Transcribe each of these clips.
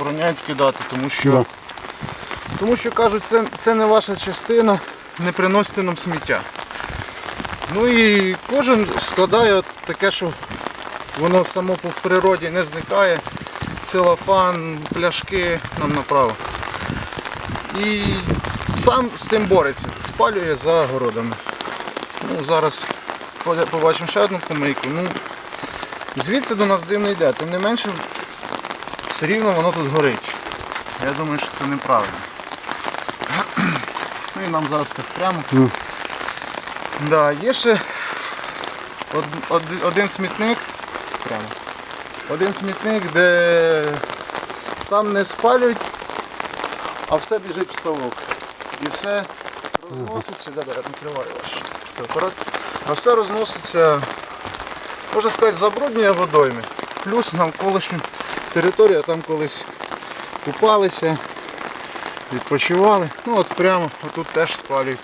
забороняють кидати, тому що, Да. тому що кажуть, це, це не ваша частина, не приносите нам сміття. Ну і кожен складає от таке, що воно само по- в природі не зникає. Целофан, пляшки нам направо. І сам з цим бореться, спалює за городами. Ну, зараз побачимо ще одну помийку. Ну, звідси до нас дим не йде, тим не менше все рівно воно тут горить. Я думаю, що це неправильно. Ну і нам зараз так прямо. Ну. Да, є ще од- од- один смітник. Прямо. Один смітник, де там не спалюють, а все біжить в ставок. І все розноситься, де бере, накриваю ваш апарат. А все розноситься, можна сказати, забруднює водойми. Плюс навколишню територію, там колись купалися, відпочивали. Ну от прямо отут теж спалюють.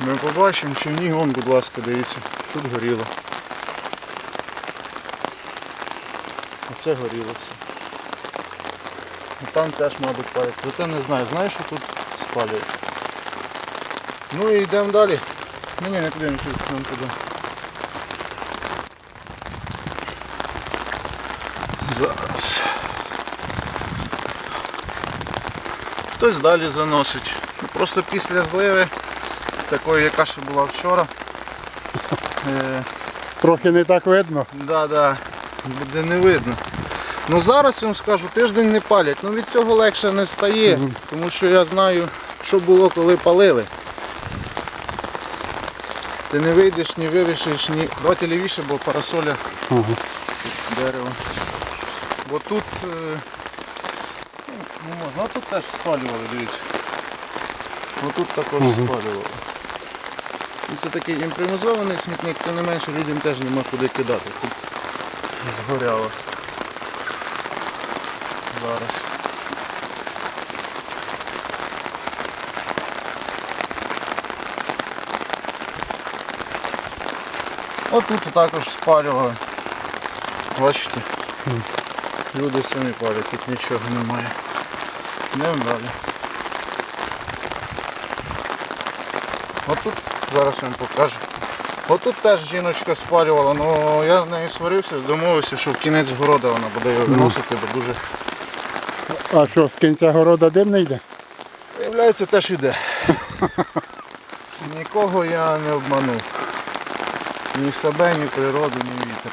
Ми побачимо, чи ні, вон, будь ласка, дивіться, тут горіло. Оце горіло все. І там теж, мабуть, палять. Зате не знаю, знаєш, що тут спалюють. Ну і йдемо далі. Ні, ні, не туди, не туди, нам туди. Зараз. Хтось далі заносить. Ну, Просто після зливи, такої, яка ще була вчора. Е, Трохи не так видно. Да, да, буде не видно. Ну зараз я вам скажу, тиждень не палять. Ну від цього легше не стає, тому що я знаю, що було, коли палили. Ти не вийдеш, ні вивішиш, ні. Давайте лівіше, бо парасоля дерево. Бо тут е, ну, можна, тут теж спалювали, дивіться. Отут також Мгм. спалювали. І Це такий імпровізований смітник, тим не менше людям теж нема куди кидати. Тут згоряло. Зараз. Отут також спалювали. Бачите? Мгм. Люди самі палять, тут нічого немає. Йдемо далі. Отут зараз я вам покажу. Отут теж жіночка спалювала, але я з нею сварився, домовився, що в кінець города вона буде його виносити, бо дуже А що, з кінця города дим не йде? Виявляється, теж іде. Нікого я не обманув. Ні себе, ні природу, ні вітер.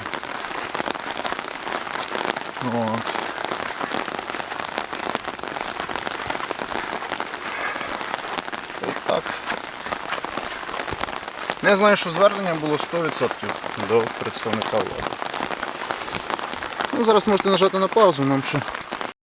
Ось так. Я знаю, що звернення було 100% до представника влади. Ну, зараз можете нажати на паузу, нам ще